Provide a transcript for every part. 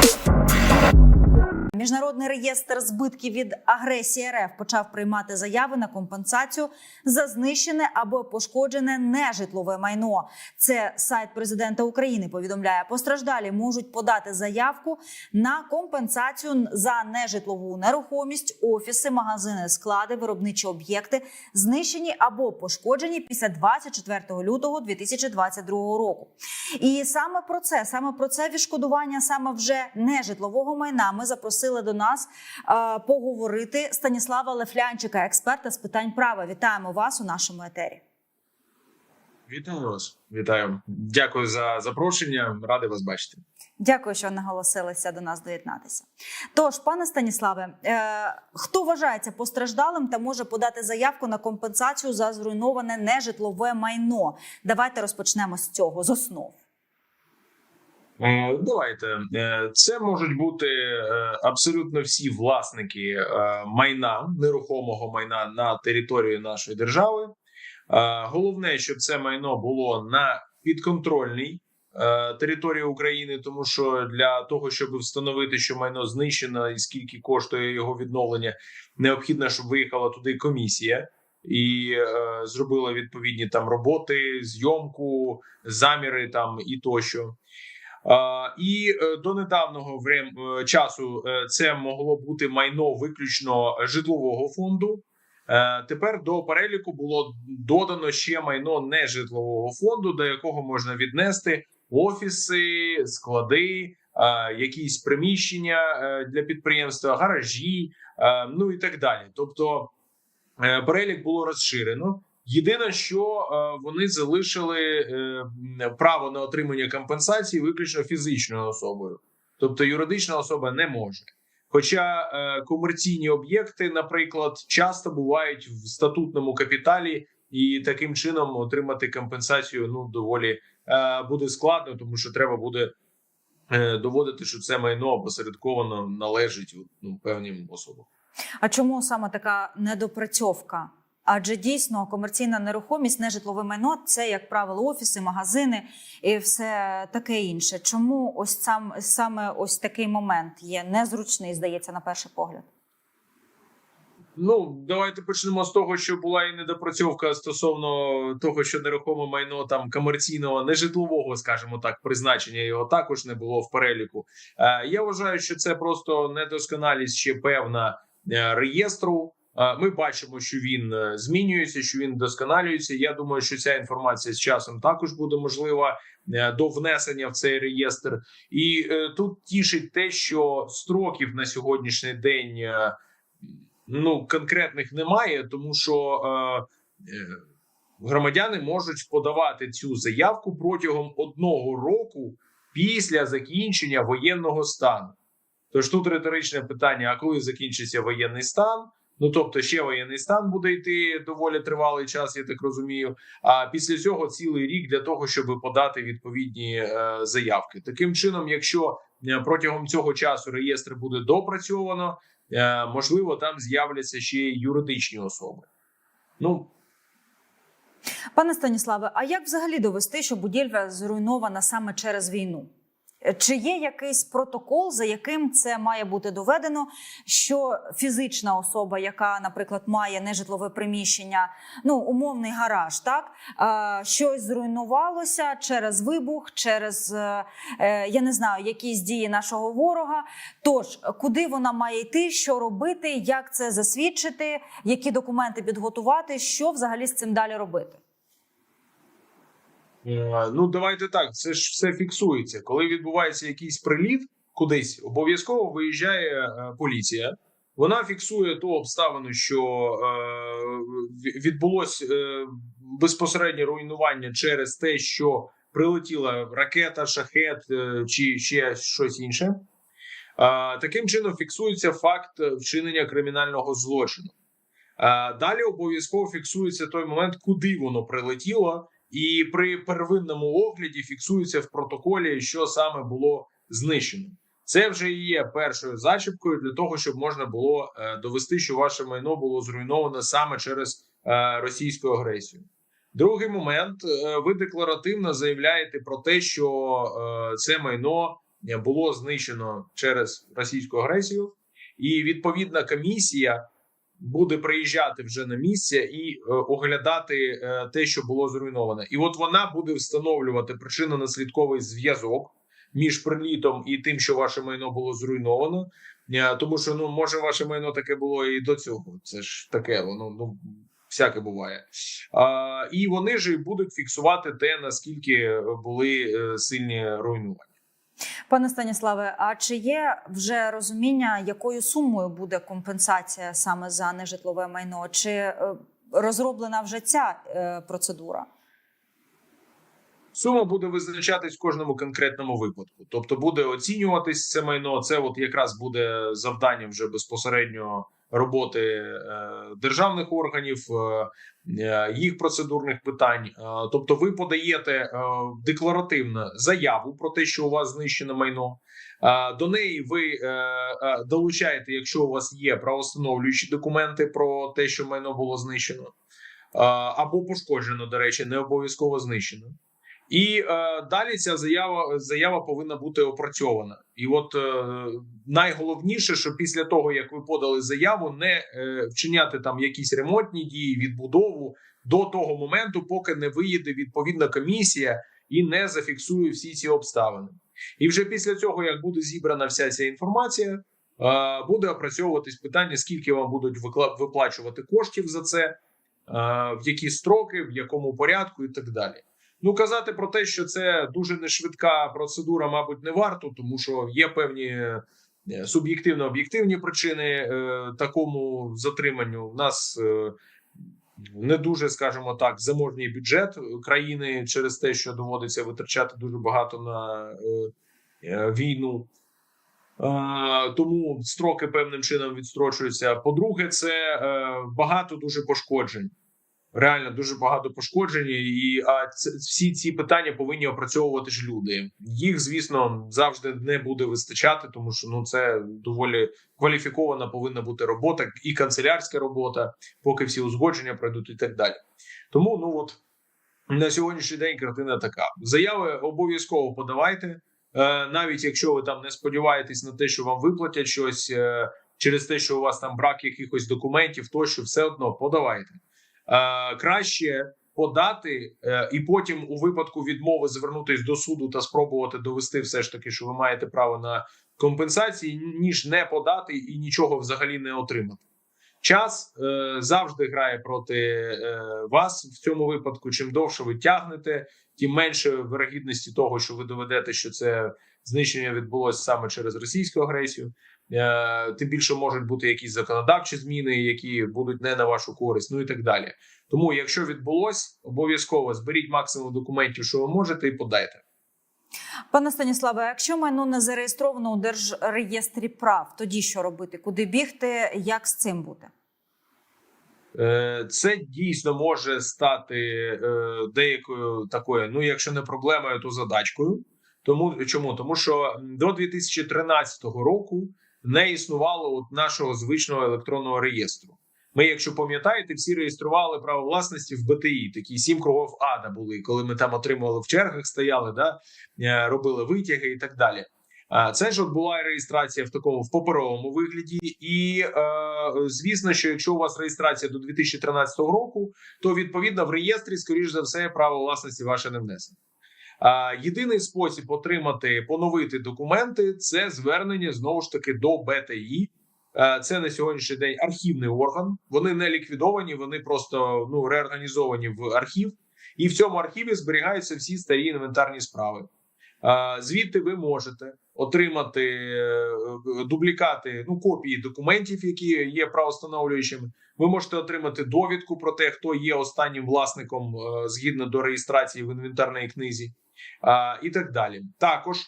Yeah. Міжнародний реєстр збитків від агресії РФ почав приймати заяви на компенсацію за знищене або пошкоджене нежитлове майно. Це сайт президента України повідомляє, постраждалі можуть подати заявку на компенсацію за нежитлову нерухомість, офіси, магазини, склади, виробничі об'єкти, знищені або пошкоджені після 24 лютого 2022 року. І саме про це, саме про це відшкодування саме вже нежитлового майна. Ми запросили до нас поговорити Станіслава Лефлянчика, експерта з питань права. Вітаємо вас у нашому етері. Вітаю вас, вітаю. Дякую за запрошення. Радий вас бачити. Дякую, що наголосилися до нас доєднатися. Тож, пане Станіславе, е, хто вважається постраждалим та може подати заявку на компенсацію за зруйноване нежитлове майно? Давайте розпочнемо з цього з основ. Е, Давайте Е, це можуть бути е, абсолютно всі власники майна нерухомого майна на території нашої держави. Головне, щоб це майно було на підконтрольній території України, тому що для того, щоб встановити, що майно знищено і скільки коштує його відновлення, необхідно, щоб виїхала туди комісія. І е, зробила відповідні там роботи, зйомку, заміри там і тощо. І е, до недавнього е, часу е, це могло бути майно виключно житлового фонду. Тепер до переліку було додано ще майно нежитлового фонду, до якого можна віднести офіси, склади, якісь приміщення для підприємства, гаражі, ну і так далі. Тобто перелік було розширено. Єдине, що е, вони залишили е, право на отримання компенсації виключно фізичною особою, тобто юридична особа не може. Хоча е, комерційні об'єкти, наприклад, часто бувають в статутному капіталі, і таким чином отримати компенсацію ну доволі буде складно, тому що треба буде доводити, що це майно опосередковано належить ну, певним особам. А чому саме така недопрацьовка? Адже дійсно комерційна нерухомість, нежитлове майно це, як правило, офіси, магазини і все таке інше. Чому ось сам саме ось такий момент є незручний, здається, на перший погляд? Ну, давайте почнемо з того, що була і недопрацьовка стосовно того, що нерухоме майно там комерційного, нежитлового, скажімо так, призначення його також не було в переліку. Е, я вважаю, що це просто недосконалість ще певна е, реєстру. Ми бачимо, що він е, змінюється, що він вдосконалюється. Я думаю, що ця інформація з часом також буде можлива е, до внесення в цей реєстр. І е, тут тішить те, що строків на сьогоднішній день. ну конкретних немає, тому що громадяни можуть подавати цю заявку протягом одного року після закінчення воєнного стану. Тож тут риторичне питання: а коли закінчиться воєнний стан? Ну тобто, ще воєнний стан буде йти доволі тривалий час, я так розумію. А після цього цілий рік для того, щоб подати відповідні е, заявки. Таким чином, якщо е, протягом цього часу реєстр буде допрацьовано, Е, можливо, там з'являться ще й юридичні особи. Ну Пане Станіславе, а як взагалі довести, що будівля зруйнована саме через війну? Чи є якийсь протокол, за яким це має бути доведено, що фізична особа, яка, наприклад, має нежитлове приміщення, ну умовний гараж, так е, щось зруйнувалося через вибух, через е, е, я не знаю, якісь дії нашого ворога. Тож, куди вона має йти, що робити, як це засвідчити, які документи підготувати, що взагалі з цим далі робити? Е, Ну, давайте так. Це ж все фіксується. Коли відбувається якийсь приліт кудись, обов'язково виїжджає е, поліція. Вона фіксує ту обставину, що е, відбулось е, безпосереднє руйнування через те, що прилетіла ракета, шахет е, чи ще щось інше. Е, таким чином фіксується факт вчинення кримінального злочину. Е, Далі обов'язково фіксується той момент, куди воно прилетіло, і при первинному огляді фіксується в протоколі, що саме було знищено. Це вже і є першою зачіпкою для того, щоб можна було е, довести, що ваше майно було зруйновано саме через е, російську агресію. Другий момент: е, ви декларативно заявляєте про те, що це майно було знищено через російську агресію, і відповідна комісія буде приїжджати вже на місце і е, оглядати е, те, що було зруйновано. І от вона буде встановлювати причинно-наслідковий зв'язок між прилітом і тим, що ваше майно було зруйновано. Е, Тому що ну може ваше майно таке було і до цього. Це ж таке, воно ну всяке буває. А, і вони ж будуть фіксувати те, наскільки були сильні руйнування. Пане Станіславе, а чи є вже розуміння, якою сумою буде компенсація саме за нежитлове майно? Чи е, розроблена вже ця е, процедура? Сума буде визначатись в кожному конкретному випадку, тобто буде оцінюватись це майно. Це от якраз буде завданням вже безпосередньо роботи е, державних органів, е, е, їх процедурних питань. Тобто, ви подаєте декларативно заяву про те, що у вас знищено майно. До неї ви долучаєте, якщо у вас є правостановлюючі документи про те, що майно було знищено, або пошкоджено, до речі, не обов'язково знищено. І е, далі ця заява заява повинна бути опрацьована. І от е, найголовніше, що після того як ви подали заяву, не е, вчиняти там якісь ремонтні дії, відбудову до того моменту, поки не виїде відповідна комісія і не зафіксує всі ці обставини. І вже після цього, як буде зібрана вся ця інформація, е, буде опрацьовуватись питання, скільки вам будуть виплачувати коштів за це, е, в які строки, в якому порядку і так далі. Ну, казати про те, що це дуже нешвидка процедура, мабуть, не варто, тому що є певні е, суб'єктивно-об'єктивні причини е, такому затриманню. У нас е, не дуже, скажімо так, заможній бюджет країни через те, що доводиться витрачати дуже багато на е, е, війну. Е, тому строки певним чином відстрочуються. По-друге, це е, багато дуже пошкоджень реально дуже багато пошкоджень, і а це всі ці питання повинні опрацьовувати ж люди. Їх, звісно, завжди не буде вистачати, тому що ну це доволі кваліфікована повинна бути робота, і канцелярська робота, поки всі узгодження пройдуть, і так далі. Тому ну от на сьогоднішній день картина така: заяви обов'язково подавайте, е, навіть якщо ви там не сподіваєтесь на те, що вам виплатять щось е, через те, що у вас там брак якихось документів, тощо все одно подавайте краще подати е, і потім, у випадку відмови, звернутись до суду та спробувати довести все ж таки, що ви маєте право на компенсації, ніж не подати і нічого взагалі не отримати. Час е, завжди грає проти е, вас в цьому випадку. Чим довше ви тягнете, тим менше вирогідності того, що ви доведете, що це знищення відбулося саме через російську агресію. Е, тим більше можуть бути якісь законодавчі зміни, які будуть не на вашу користь, ну і так далі. Тому, якщо відбулось, обов'язково зберіть максимум документів, що ви можете, і подайте. Пане Станіславе, якщо майно не зареєстровано у держреєстрі прав, тоді що робити? Куди бігти? Як з цим бути? Е, Це дійсно може стати е, деякою такою, ну якщо не проблемою, то задачкою. Тому чому? Тому що до 2013 року не існувало от нашого звичного електронного реєстру. Ми, якщо пам'ятаєте, всі реєстрували право власності в БТІ. Такі сім кругов ада були, коли ми там отримували в чергах, стояли, да е, робили витяги і так далі. Це ж от була реєстрація в такому в паперовому вигляді, і е, звісно, що якщо у вас реєстрація до 2013 року, то відповідно в реєстрі, скоріш за все, право власності ваше не внесено. Єдиний спосіб отримати поновити документи це звернення знову ж таки до БТІ. Це на сьогоднішній день архівний орган. Вони не ліквідовані, вони просто ну реорганізовані в архів, і в цьому архіві зберігаються всі старі інвентарні справи. Звідти ви можете отримати е, дублікати, ну копії документів, які є правостановлюючими. Ви можете отримати довідку про те, хто є останнім власником е, згідно до реєстрації в інвентарній книзі, і так далі. Також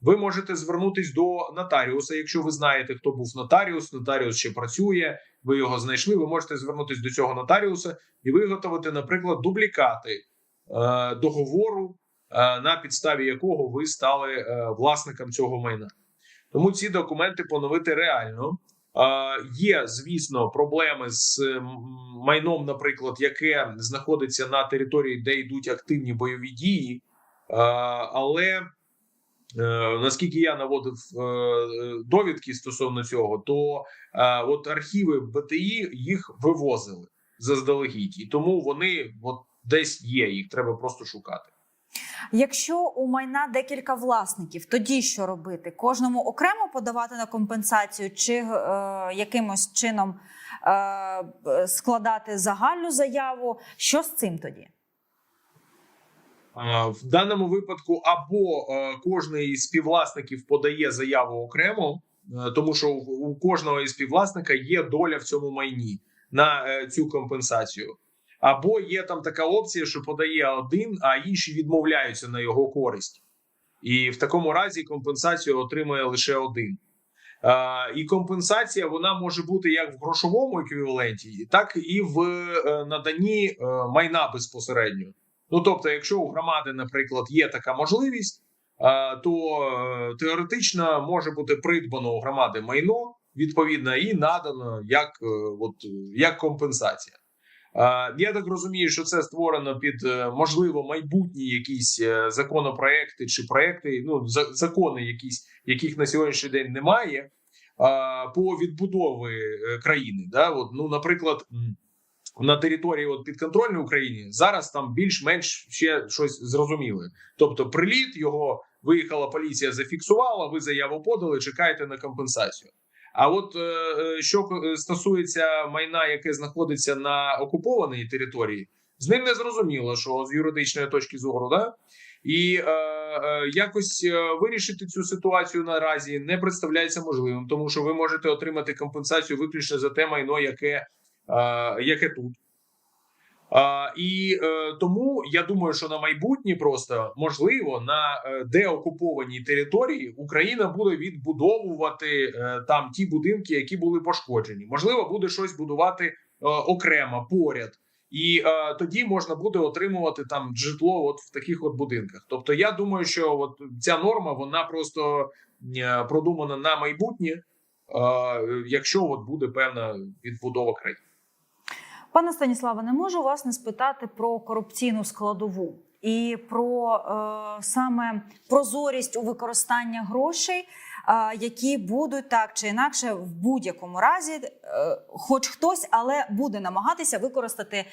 ви можете звернутись до нотаріуса, якщо ви знаєте, хто був нотаріус. Нотаріус ще працює, ви його знайшли. Ви можете звернутись до цього нотаріуса і виготовити, наприклад, дублікати е, договору, е, на підставі якого ви стали е, власником цього майна. Тому ці документи поновити реально. Е, Є, звісно, проблеми з майном, наприклад, яке знаходиться на території, де йдуть активні бойові дії, але е, наскільки я наводив е, довідки стосовно цього, то е, от архіви БТІ їх вивозили заздалегідь, і тому вони от десь є. Їх треба просто шукати. Якщо у майна декілька власників, тоді що робити? Кожному окремо подавати на компенсацію, чи е, якимось чином е, складати загальну заяву? Що з цим тоді? В даному випадку або е, кожний із співвласників подає заяву окремо, е, тому що у кожного із співвласника є доля в цьому майні на е, цю компенсацію. Або є там така опція, що подає один, а інші відмовляються на його користь, і в такому разі компенсацію отримує лише один. І компенсація вона може бути як в грошовому еквіваленті, так і в наданні майна безпосередньо. Ну тобто, якщо у громади, наприклад, є така можливість, е, то е, теоретично може бути придбано у громади майно відповідно і надано як, е, от, як компенсація. Я так розумію, що це створено під можливо майбутні якісь законопроекти чи проекти, ну закони, якісь яких на сьогоднішній день немає, по відбудови е, країни. Да? От, ну, наприклад, на території от підконтрольної Україні зараз там більш-менш ще щось зрозуміле. Тобто, приліт його виїхала поліція, зафіксувала. Ви заяву подали, чекаєте на компенсацію. А от е, е, що е, стосується майна, яке знаходиться на окупованій території, з ним не зрозуміло, що з юридичної точки зору, да і е, е, якось вирішити цю ситуацію наразі не представляється можливим, тому що ви можете отримати компенсацію виключно за те майно, яке, яке тут. А, і е, тому я думаю, що на майбутнє просто можливо на е, деокупованій території Україна буде відбудовувати е, там ті будинки, які були пошкоджені. Можливо, буде щось будувати е, окремо поряд, і е, тоді можна буде отримувати там житло, от в таких от будинках. Тобто, я думаю, що от ця норма вона просто е, продумана на майбутнє, е, якщо от буде певна відбудова країни. Пане Станіславе, не можу вас не спитати про корупційну складову і про е, саме прозорість у використанні грошей, які будуть так чи інакше в будь-якому разі, е, хоч хтось, але буде намагатися використати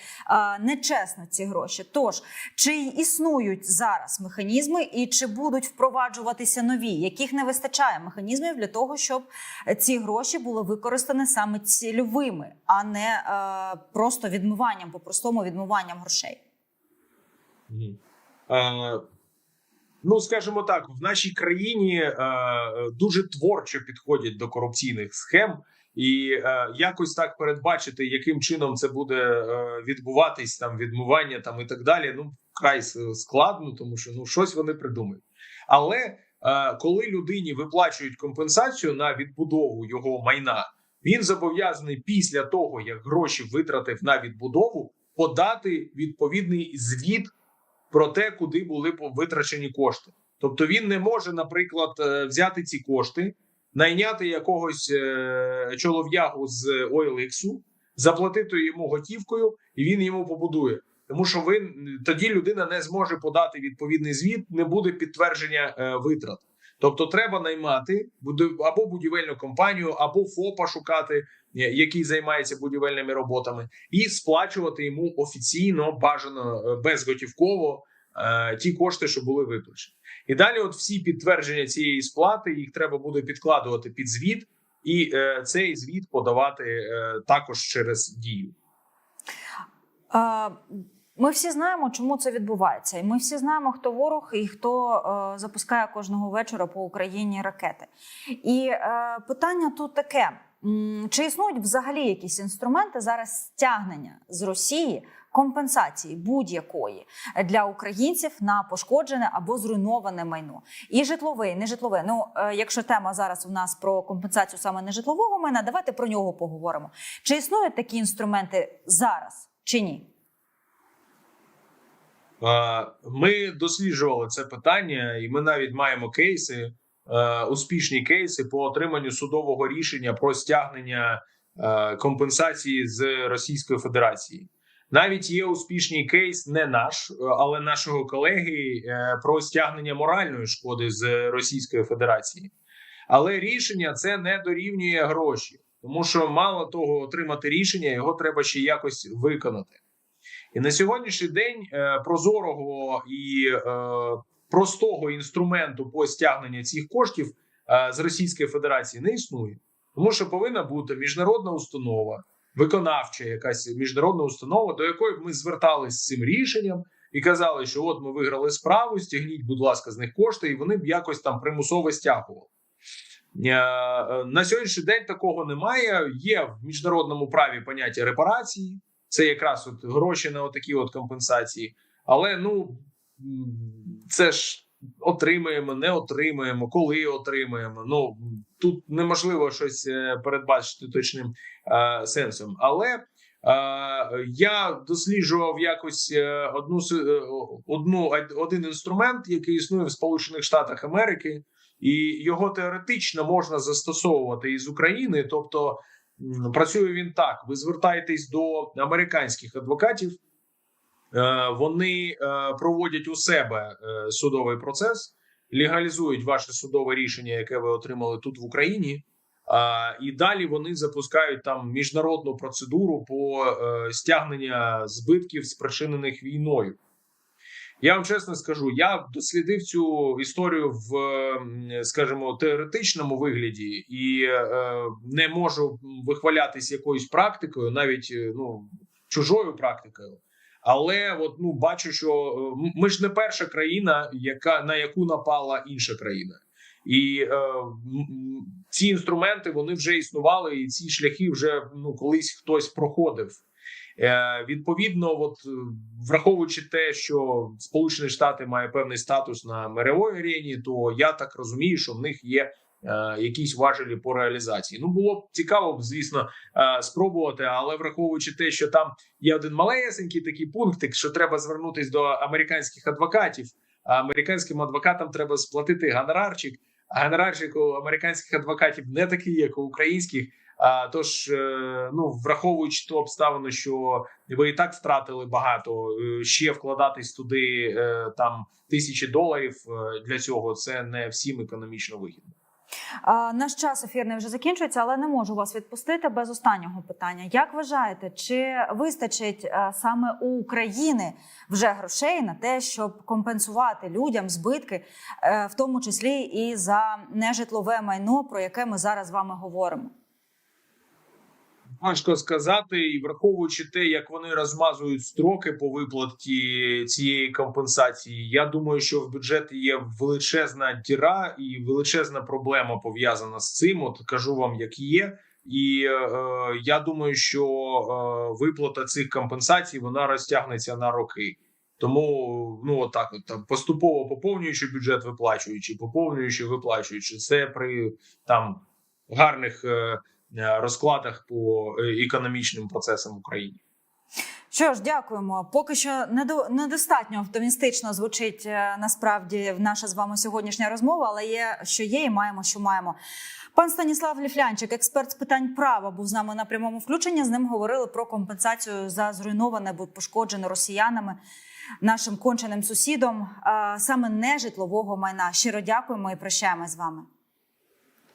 нечесно ці гроші. Тож чи існують зараз механізми, і чи будуть впроваджуватися нові, яких не вистачає механізмів для того, щоб ці гроші були використані саме цільовими, а не е, просто відмиванням, по-простому відмиванням грошей. Ну, скажімо так, в нашій країні е, дуже творчо підходять до корупційних схем, і е, якось так передбачити, яким чином це буде е, відбуватись, там відмивання там і так далі. Ну, край складно, тому що ну щось вони придумають. Але е, коли людині виплачують компенсацію на відбудову його майна, він зобов'язаний після того, як гроші витратив на відбудову, подати відповідний звіт про те, куди були витрачені кошти. Тобто він не може, наприклад, е, взяти ці кошти, найняти якогось е, чолов'ягу з OLX, заплатити йому готівкою, і він йому побудує. Тому що ви тоді людина не зможе подати відповідний звіт, не буде підтвердження е, витрат. Тобто, треба наймати або будівельну компанію, або ФОПа шукати, е, який займається будівельними роботами, і сплачувати йому офіційно бажано е, безготівково е, ті кошти, що були виплачені. І далі, от всі підтвердження цієї сплати, їх треба буде підкладувати під звіт, і цей звіт подавати також через дію. Ми всі знаємо, чому це відбувається, і ми всі знаємо, хто ворог і хто е, запускає кожного вечора по Україні ракети. І е, питання тут таке: чи існують взагалі якісь інструменти зараз стягнення з Росії компенсації будь-якої для українців на пошкоджене або зруйноване майно, і житлове, і нежитлове. Ну, е, якщо тема зараз у нас про компенсацію саме нежитлового майна, давайте про нього поговоримо. Чи існують такі інструменти зараз чи ні? Ми досліджували це питання, і ми навіть маємо кейси, е, успішні кейси по отриманню судового рішення про стягнення е, компенсації з Російської Федерації. Навіть є успішний кейс, не наш, е, але нашого колеги про стягнення моральної шкоди з Російської Федерації. Але рішення це не дорівнює гроші, тому що мало того, отримати рішення, його треба ще якось виконати. І на сьогоднішній день е, прозорого і е, простого інструменту по стягненню цих коштів е, з Російської Федерації не існує, тому що повинна бути міжнародна установа, виконавча якась міжнародна установа, до якої ми зверталися з цим рішенням і казали, що от ми виграли справу, стягніть, будь ласка, з них кошти, і вони б якось там примусово стягували. На сьогоднішній день такого немає. Є в міжнародному праві поняття репарації, це якраз от гроші на отакі от компенсації. Але ну це ж отримаємо, не отримаємо, коли отримаємо. Ну тут неможливо щось е, передбачити точним е, сенсом. Але е, я досліджував якось е, одну е, одну один інструмент, який існує в Сполучених Штатах Америки, і його теоретично можна застосовувати із України. Тобто працює він так: ви звертаєтесь до американських адвокатів. Е, Вони е, проводять у себе е, судовий процес, легалізують ваше судове рішення, яке ви отримали тут в Україні. І далі вони запускають там міжнародну процедуру по стягнення збитків, спричинених війною. Я вам чесно скажу, я дослідив цю історію в, скажімо, теоретичному вигляді і е, не можу вихвалятись якоюсь практикою, навіть е, ну чужою практикою. Але от ну бачу, що е, ми ж не перша країна, яка на яку напала інша країна, і е, ці інструменти вони вже існували, і ці шляхи вже ну колись хтось проходив. Е, відповідно, от е, враховуючи те, що Сполучені Штати має певний статус на мировій арені, то я так розумію, що в них є е, якісь важелі по реалізації. Ну було б цікаво, звісно, спробувати, але враховуючи те, що там є один малесенький такий пунктик, що треба звернутись до американських адвокатів. А американським адвокатам треба сплатити гонорарчик. А гонорарчик у американських адвокатів не такий, як у українських. Тож, е, ну враховуючи ту обставину, що ви і так втратили багато, е, ще вкладатись туди е, там тисячі доларів для цього це не всім економічно вигідно. Наш час ефірний вже закінчується, але не можу вас відпустити без останнього питання. Як вважаєте, чи вистачить саме у України вже грошей на те, щоб компенсувати людям збитки, в тому числі і за нежитлове майно, про яке ми зараз з вами говоримо? Важко сказати, і враховуючи те, як вони розмазують строки по виплаті цієї компенсації, я думаю, що в бюджеті є величезна діра і величезна проблема пов'язана з цим. От кажу вам, як є. І е, я думаю, що е, виплата цих компенсацій вона розтягнеться на роки. Тому ну отак, от там поступово поповнюючи бюджет, виплачуючи, поповнюючи, виплачуючи це при там гарних. Е, е, розкладах по е, економічним процесам в Україні. Що ж, дякуємо. Поки що недо- недостатньо оптимістично звучить е, насправді наша з вами сьогоднішня розмова, але є що є, і маємо, що маємо. Пан Станіслав Ліфлянчик, експерт з питань права, був з нами на прямому включенні. З ним говорили про компенсацію за зруйноване або пошкоджене росіянами нашим конченим сусідом, саме нежитлового майна. Щиро дякуємо і прощаємось з вами.